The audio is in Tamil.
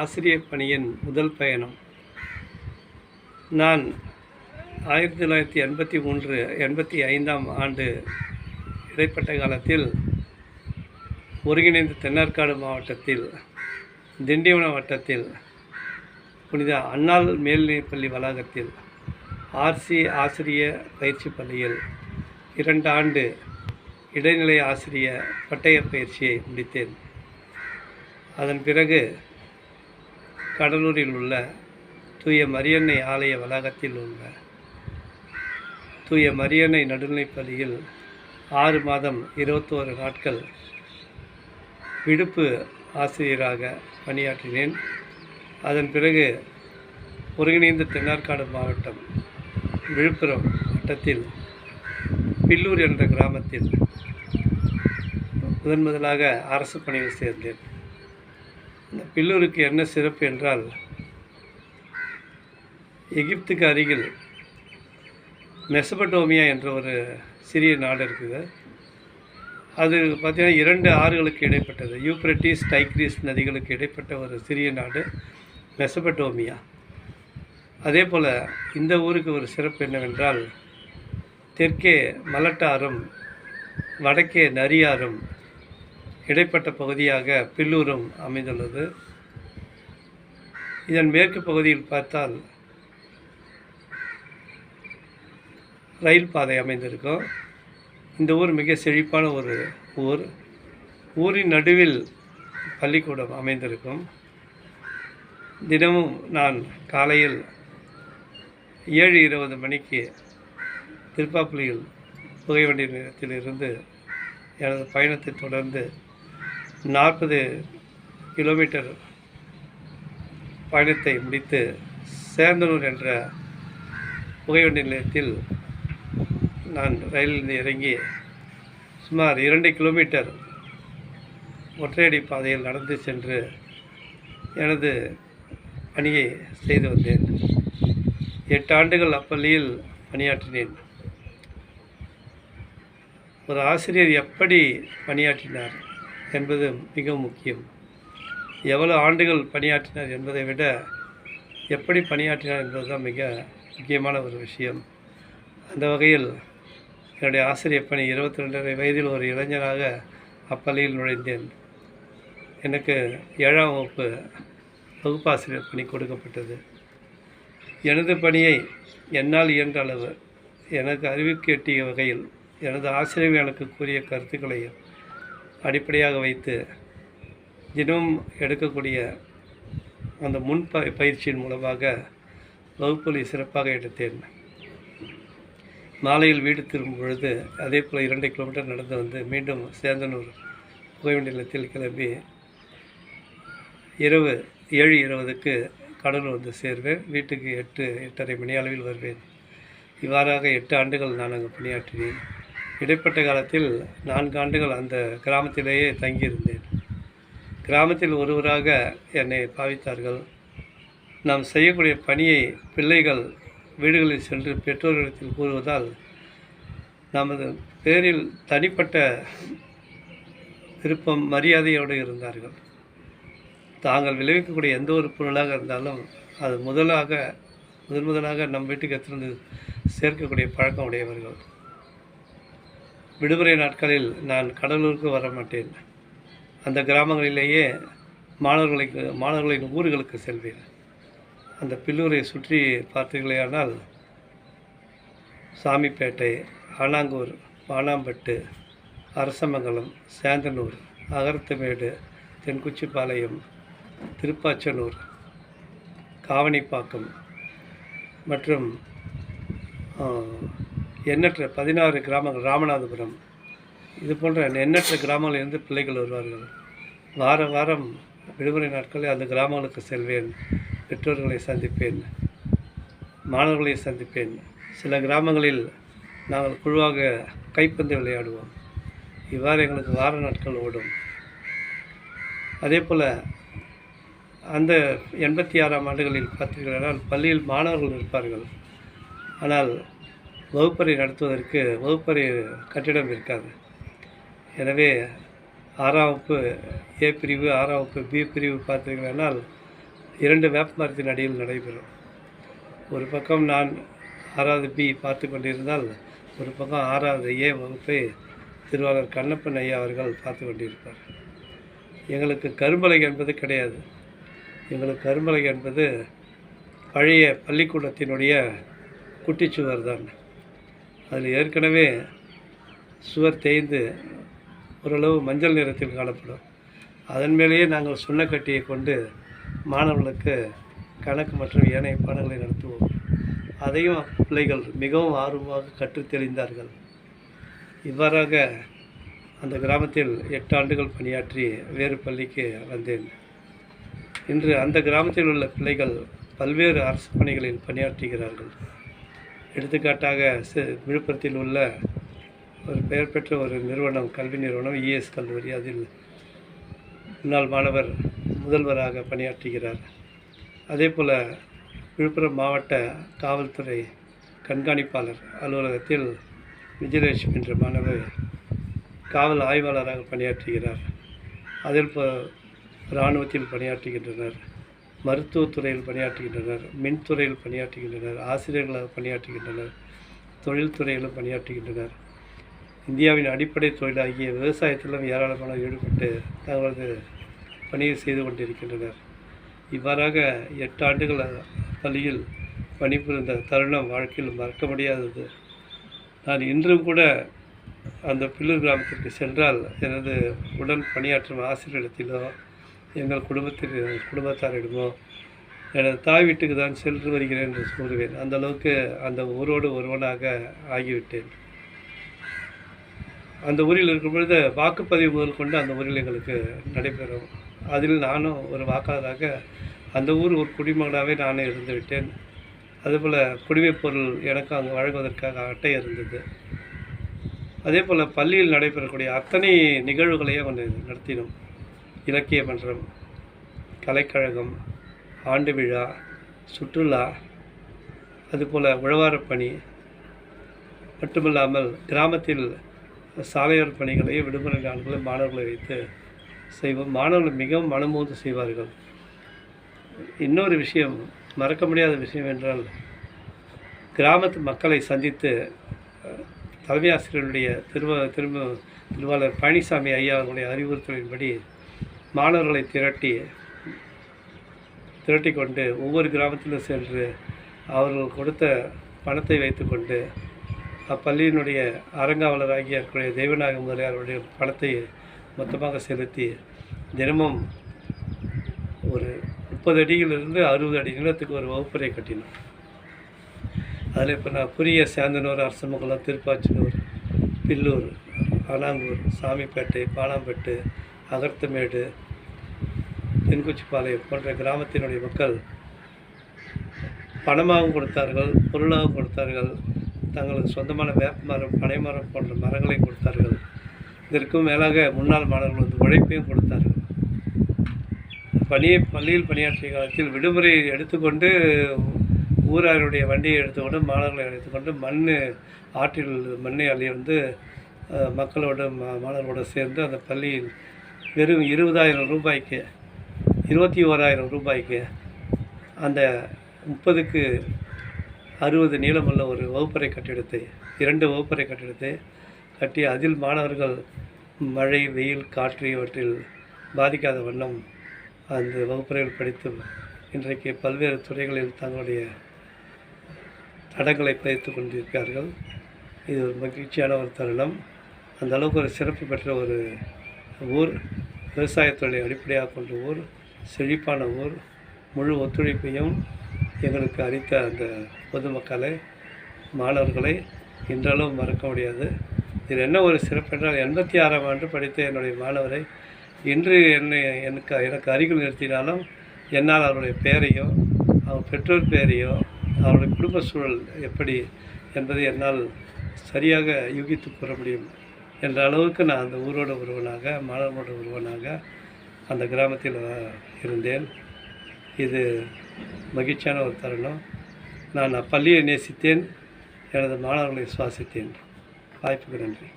ஆசிரியர் பணியின் முதல் பயணம். நான் ஆயிரத்தி தொள்ளாயிரத்தி எண்பத்தி மூன்று எண்பத்தி ஐந்தாம் ஆண்டு இடைப்பட்ட காலத்தில் ஒருங்கிணைந்த தென்னார்காடு மாவட்டத்தில் திண்டிவன வட்டத்தில் புனித அண்ணால் மேல்நிலைப்பள்ளி வளாகத்தில் ஆர்சி ஆசிரிய பயிற்சி பள்ளியில் இரண்டு ஆண்டு இடைநிலை ஆசிரிய பட்டய பயிற்சியை முடித்தேன். அதன் பிறகு கடலூரில் உள்ள தூய மரியன்னை ஆலய வளாகத்தில் உள்ள தூய மரியன்னை நடுநிலைப் பள்ளியில் ஆறு மாதம் இருபத்தோரு நாட்கள் விடுப்பு ஆசிரியராக பணியாற்றினேன். அதன் பிறகு ஒருங்கிணைந்த தென்னார்காடு மாவட்டம் விழுப்புரம் வட்டத்தில் பில்லூர் என்ற கிராமத்தில் முதன் முதலாக அரசு பணியில் சேர்ந்தேன். இந்த பில்லூருக்கு என்ன சிறப்பு என்றால் எகிப்துக்கு அருகில் மெசபடோமியா என்ற ஒரு சிறிய நாடு இருக்குது. அது பார்த்திங்கன்னா இரண்டு ஆறுகளுக்கு இடைப்பட்டது. யூப்ரட்டிஸ் டைக்ரிஸ் நதிகளுக்கு இடைப்பட்ட ஒரு சிறிய நாடு மெசபடோமியா அதே போல் இந்த ஊருக்கு ஒரு சிறப்பு என்னவென்றால் தெற்கே மலட்டாரும் வடக்கே நரியாரும் இடைப்பட்ட பகுதியாக பில்லூரும் அமைந்துள்ளது. இதன் மேற்கு பகுதியில் பார்த்தால் ரயில் பாதை அமைந்திருக்கும். இந்த ஊர் மிக செழிப்பான ஒரு ஊர். ஊரின் நடுவில் பள்ளிக்கூடம் அமைந்திருக்கும். தினமும் நான் காலையில் ஏழு இருபது மணிக்கு திருப்பாப்புலியில் புகைவண்டி நிலையத்திலிருந்து எனது பயணத்தை தொடர்ந்து நாற்பது கிலோமீட்டர் பயணத்தை முடித்து சேர்ந்தனூர் என்ற புகைவண்டி நிலையத்தில் நான் ரயிலிருந்து இறங்கி சுமார் இரண்டு கிலோமீட்டர் ஒற்றையடி பாதையில் நடந்து சென்று எனது பணியை செய்து வந்தேன். எட்டு ஆண்டுகள் அப்பள்ளியில் பணியாற்றினேன். ஒரு ஆசிரியர் எப்படி பணியாற்றினார்? என்பது மிக முக்கியம். எவ்வளவு ஆண்டுகள் பணியாற்றினார் என்பதை விட எப்படி பணியாற்றினார் என்பது தான் மிக முக்கியமான ஒரு விஷயம். அந்த வகையில் என்னுடைய ஆசிரியர் பணி இருபத்தி ரெண்டரை வயதில் ஒரு இளைஞராக அப்பள்ளியில் நுழைந்தேன். எனக்கு ஏழாம் வகுப்பு வகுப்பாசிரியர் பணி கொடுக்கப்பட்டது. எனது பணியை என்னால் இயன்ற அளவு எனக்கு அறிவுக்கு எட்டிய வகையில் எனது ஆசிரியர் எனக்கு கூறிய கருத்துக்களையும் அடிப்படையாக வைத்து தினமும் எடுக்கக்கூடிய அந்த முன் ப பயிற்சியின் மூலமாக வகுப்புகளை சிறப்பாக எடுத்தேன். மாலையில் வீடு திரும்பும் பொழுது அதே போல் இரண்டு கிலோமீட்டர் நடந்து வந்து மீண்டும் சேந்தனூர் புகைவண்டி நிலத்தில் கிளம்பி இரவு ஏழு இருபதுக்கு கடலூர் வந்து சேர்வேன். வீட்டுக்கு எட்டு எட்டரை மணி அளவில் வருவேன். இவ்வாறாக எட்டு ஆண்டுகள் நான் அங்கே பணியாற்றினேன். இடைப்பட்ட காலத்தில் நான்கு ஆண்டுகள் அந்த கிராமத்திலேயே தங்கியிருந்தேன். கிராமத்தில் ஒருவராக என்னை பாவித்தார்கள். நாம் செய்யக்கூடிய பணியை பிள்ளைகள் வீடுகளில் சென்று பெற்றோர்களிடத்தில் கூறுவதால் நமது பேரில் தனிப்பட்ட விருப்பம் மரியாதையோடு இருந்தார்கள். தாங்கள் விளைவிக்கக்கூடிய எந்த ஒரு பொருளாக இருந்தாலும் அது முதலாக முதன் முதலாக நம் வீட்டுக்கு எடுத்துருந்து சேர்க்கக்கூடிய பழக்கம் உடையவர்கள். விடுமுறை நாட்களில் நான் கடலூருக்கு வர மாட்டேன் அந்த கிராமங்களிலேயே மாணவர்களுக்கு மாணவர்களின் ஊர்களுக்கு செல்வேன். அந்த பில்லூரை சுற்றி பார்த்தீர்களேயானால் சாமிப்பேட்டை ஆனாங்கூர் பானாம்பட்டு அரசமங்கலம் சேந்தனூர் அகரத்துமேடு தென்குச்சிப்பாளையம் திருப்பாச்சனூர் காவணிப்பாக்கம் மற்றும் எண்ணற்ற பதினாறு கிராமங்கள் ராமநாதபுரம். இது போன்ற எண்ணற்ற கிராமங்களிலிருந்து பிள்ளைகள் வருவார்கள். வார வாரம் விடுமுறை நாட்களில் அந்த கிராமங்களுக்கு செல்வேன். பெற்றோர்களை சந்திப்பேன். மாணவர்களை சந்திப்பேன். சில கிராமங்களில் நாங்கள் குழுவாக கைப்பந்து விளையாடுவோம். இவ்வாறு எங்களுக்கு வார நாட்கள் ஓடும். அதே போல் அந்த எண்பத்தி ஆறாம் ஆண்டுகளில் பார்த்தீர்களானால் பள்ளியில் மாணவர்கள் இருப்பார்கள். ஆனால் வகுப்பறை நடத்துவதற்கு வகுப்பறை கட்டிடம் இருக்காது. எனவே ஆறாம் வகுப்பு ஏ பிரிவு ஆறாம் வகுப்பு பி பிரிவு பார்த்தீங்கன்னால் இரண்டு வேப்ப மரத்தின் அடியில் நடைபெறும். ஒரு பக்கம் நான் ஆறாவது பி பார்த்து கொண்டிருந்தால் ஒரு பக்கம் ஆறாவது ஏ வகுப்பை திருவாளர் கண்ணப்பன் ஐயா அவர்கள் பார்த்து கொண்டிருப்பார். எங்களுக்கு கரும்பலை என்பது கிடையாது. எங்களுக்கு கரும்பலை என்பது பழைய பள்ளிக்கூடத்தினுடைய குட்டிச்சுவர் தான். அதில் ஏற்கனவே சுவர் தேய்ந்து ஓரளவு மஞ்சள் நிறத்தில் காணப்படும். அதன் மேலேயே நாங்கள் சுண்ணக்கட்டியை கொண்டு மாணவர்களுக்கு கணக்கு மற்றும் ஏனைய பாடங்களை நடத்துவோம். அதையும் பிள்ளைகள் மிகவும் ஆர்வமாக கற்றுத் தெளிந்தார்கள். இவ்வாறாக அந்த கிராமத்தில் எட்டு ஆண்டுகள் பணியாற்றி வேறு பள்ளிக்கு வந்தேன். இன்று அந்த கிராமத்தில் உள்ள பிள்ளைகள் பல்வேறு அரசு பணிகளில் பணியாற்றுகிறார்கள். எடுத்துக்காட்டாக சி- விழுப்புரத்தில் உள்ள ஒரு பெயர் பெற்ற ஒரு நிறுவனம் கல்வி நிறுவனம் இஎஸ் கல்லூரி. அதில் முன்னாள் மாணவர் முதல்வராக பணியாற்றுகிறார். அதே போல் விழுப்புரம் மாவட்ட காவல்துறை கண்காணிப்பாளர் அலுவலகத்தில் விஜயலட்சுமி என்ற மாணவர் காவல் ஆய்வாளராக பணியாற்றுகிறார். அதில் இப்போ இராணுவத்தில் பணியாற்றுகின்றனர். மருத்துவத்துறையில் பணியாற்றுகின்றனர் மின்துறையில் பணியாற்றுகின்றனர் ஆசிரியர்களாக பணியாற்றுகின்றனர் தொழில்துறையிலும் பணியாற்றுகின்றனர். இந்தியாவின் அடிப்படை தொழிலாகிய விவசாயத்திலும் ஏராளமானோர் ஈடுபட்டு தங்களது பணியை செய்து கொண்டிருக்கின்றனர். இவ்வாறாக எட்டு ஆண்டுகள் பள்ளியில் பணிபுரிந்த தருணம் வாழ்க்கையில் மறக்க முடியாதது. நான் இன்றும் கூட அந்த பில்லூர் கிராமத்திற்கு சென்றால் எனது உடன் பணியாற்றும் ஆசிரியரிடத்திலோ எங்கள் குடும்பத்தில் குடும்பத்தாரிடமோ எனது தாய் வீட்டுக்கு தான் சென்று வருகிறேன் என்று கூறுவேன் அந்த அளவுக்கு அந்த ஊரோடு ஒருவனாக ஆகிவிட்டேன். அந்த ஊரில் இருக்கும் பொழுது வாக்குப்பதிவு முதல் கொண்டு அந்த ஊரில் எங்களுக்கு நடைபெறும். அதில் நானும் ஒரு வாக்காளராக அந்த ஊர் ஒரு குடிமகனாகவே நானே இருந்து விட்டேன். அதேபோல் குடிமைப் பொருள் எனக்கு அங்கே வழங்குவதற்காக அட்டை இருந்தது. அதே போல் பள்ளியில் நடைபெறக்கூடிய அத்தனை நிகழ்வுகளையும் ஒன்று நடத்தினோம். இலக்கிய மன்றம் கலைக்கழகம் ஆண்டு விழா சுற்றுலா அதுபோல் உழவாரப் பணி. மட்டுமில்லாமல் கிராமத்தில் சாலையோர பணிகளையும் விடுமுறை நாட்களில் மாணவர்களை வைத்து செய்வோம். மாணவர்கள் மிகவும் மனமூந்து செய்வார்கள். இன்னொரு விஷயம் மறக்க முடியாத விஷயம் என்றால் கிராமத்து மக்களை சந்தித்து தலைமை ஆசிரியருடைய திருவ திரும்ப திருவாளர் பழனிசாமி ஐயா அவர்களுடைய அறிவுறுத்தலின்படி மாணவர்களை திரட்டி திரட்டி கொண்டு ஒவ்வொரு கிராமத்திலும் சென்று அவர்கள் கொடுத்த பணத்தை வைத்துக்கொண்டு அப்பள்ளியினுடைய அரங்காவலராகிய இருக்கக்கூடிய தெய்வநாயக அவருடைய பணத்தை மொத்தமாக செலுத்தி தினமும் ஒரு முப்பது அடியிலிருந்து அறுபது அடி நீளத்துக்கு ஒரு வகுப்பறை கட்டினோம். அதில் இப்போ நான் புரிய சேந்தனூர் அரசமங்கலம் திருப்பாச்சனூர் பில்லூர் ஆனாங்கூர் சாமிப்பேட்டை பாலாம்பேட்டு அகர்த்தமேடு தென்குச்சிப்பாளையம் போன்ற கிராமத்தினுடைய மக்கள் பணமாகவும் கொடுத்தார்கள் பொருளாகவும் கொடுத்தார்கள் தங்களுக்கு சொந்தமான வேப்ப மரம் பனைமரம் போன்ற மரங்களை கொடுத்தார்கள். இதற்கும் மேலாக முன்னாள் மாணவர்கள் வந்து உழைப்பையும் கொடுத்தார்கள். பணியை பள்ளியில் பணியாற்றிய காலத்தில் விடுமுறை எடுத்துக்கொண்டு ஊராருடைய வண்டியை எடுத்துக்கொண்டு மாணவர்களை எடுத்துக்கொண்டு மண் ஆற்றில் மண்ணை அள்ளி வந்து மக்களோட மா- மாணவர்களோடு சேர்ந்து அந்த பள்ளியில் வெறும் இருபதாயிரம் ரூபாய்க்கு இருபத்தி ஓராயிரம் ரூபாய்க்கு அந்த முப்பதுக்கு அறுபது நீளமுள்ள ஒரு வகுப்பறை கட்டிடத்தை இரண்டு வகுப்பறை கட்டிடத்தை கட்டி அதில் மாணவர்கள் மழை வெயில் காற்று இவற்றில் பாதிக்காத வண்ணம் அந்த வகுப்பறையில் படித்து இன்றைக்கு பல்வேறு துறைகளில் தங்களுடைய தடங்களை பதித்து கொண்டிருக்கிறார்கள். இது ஒரு மகிழ்ச்சியான ஒரு தருணம். அந்த அளவுக்கு ஒரு சிறப்பு பெற்ற ஒரு ஊர். விவசாயத்தொழிலை அடிப்படையாக கொண்ட ஊர் செழிப்பான ஊர் முழு ஒத்துழைப்பையும் எங்களுக்கு அளித்த அந்த பொதுமக்களை மாணவர்களை இன்றளவும் மறக்க முடியாது. இதில் என்ன ஒரு சிறப்பு என்றால் எண்பத்தி ஆறாம் ஆண்டு படித்த என்னுடைய மாணவரை இன்று என்னை எனக்கு எனக்கு அருகில் நிறுத்தினாலும் என்னால் அவருடைய பெயரையோ அவர் பெற்றோர் பெயரையோ அவருடைய குடும்ப சூழல் எப்படி என்பதை என்னால் சரியாக யூகித்து கூற முடியும். என்ற அளவுக்கு நான் அந்த ஊரோட ஒருவனாக மாணவனோட ஒருவனாக அந்த கிராமத்தில் இருந்தேன். இது மகிழ்ச்சியான ஒரு தருணம். நான் பள்ளியை நேசித்தேன். எனது மாணவர்களை சுவாசித்தேன். வாய்ப்புக்கு நன்றி.